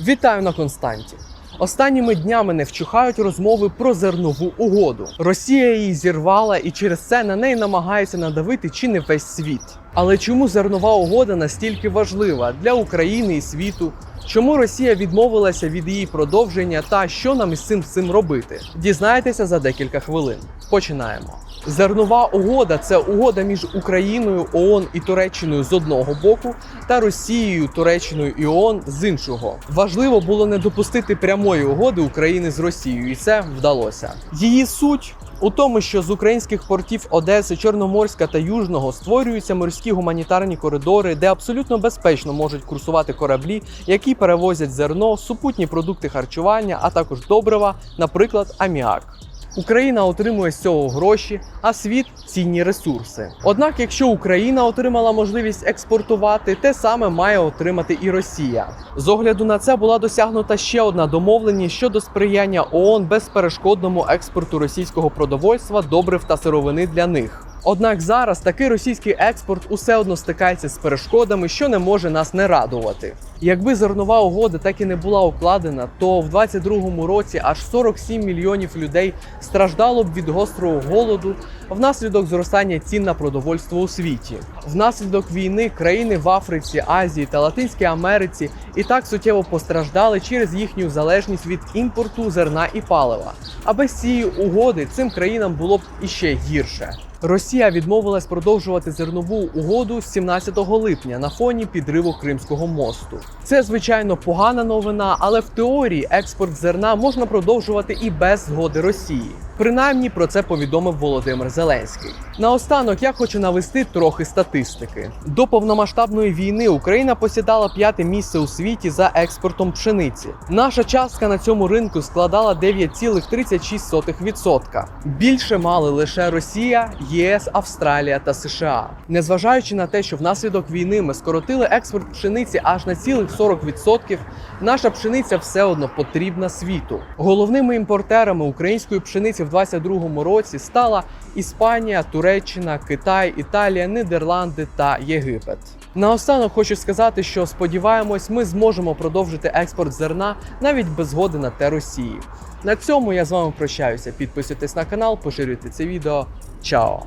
Вітаю на Константі. Останніми днями не вчухають розмови про зернову угоду. Росія її зірвала і через це на неї намагається надавити чи не весь світ. Але чому зернова угода настільки важлива для України і світу? Чому Росія відмовилася від її продовження та що нам із цим цим робити? Дізнаєтеся за декілька хвилин. Починаємо. Зернова угода це угода між Україною, ООН і Туреччиною з одного боку та Росією, Туреччиною і ООН з іншого. Важливо було не допустити прямої угоди України з Росією, і це вдалося. Її суть. У тому, що з українських портів Одеси, Чорноморська та Южного створюються морські гуманітарні коридори, де абсолютно безпечно можуть курсувати кораблі, які перевозять зерно, супутні продукти харчування, а також добрива, наприклад, аміак. Україна отримує з цього гроші, а світ цінні ресурси. Однак, якщо Україна отримала можливість експортувати, те саме має отримати і Росія. З огляду на це була досягнута ще одна домовленість щодо сприяння ООН безперешкодному експорту російського продовольства, добрив та сировини для них. Однак зараз такий російський експорт усе одно стикається з перешкодами, що не може нас не радувати. Якби зернова угода так і не була укладена, то в 2022 році аж 47 мільйонів людей страждало б від гострого голоду внаслідок зростання цін на продовольство у світі. Внаслідок війни країни в Африці, Азії та Латинській Америці і так суттєво постраждали через їхню залежність від імпорту зерна і палива. А без цієї угоди цим країнам було б іще гірше. Росія відмовилась продовжувати зернову угоду 17 липня на фоні підриву Кримського мосту. Це звичайно погана новина, але в теорії експорт зерна можна продовжувати і без згоди Росії. Принаймні про це повідомив Володимир Зеленський. Наостанок я хочу навести трохи статистики. До повномасштабної війни Україна посідала п'яте місце у світі за експортом пшениці. Наша частка на цьому ринку складала 9,36%. Більше мали лише Росія, ЄС, Австралія та США. Незважаючи на те, що внаслідок війни ми скоротили експорт пшениці аж на цілих 40%, наша пшениця все одно потрібна світу. Головними імпортерами української пшениці в 2022 році стала Іспанія, Туреччина, Китай, Італія, Нідерланди та Єгипет. Наостанок хочу сказати, що сподіваємось, ми зможемо продовжити експорт зерна навіть без згоди на те Росії. На цьому я з вами прощаюся. Підписуйтесь на канал, поширюйте це відео. Чао!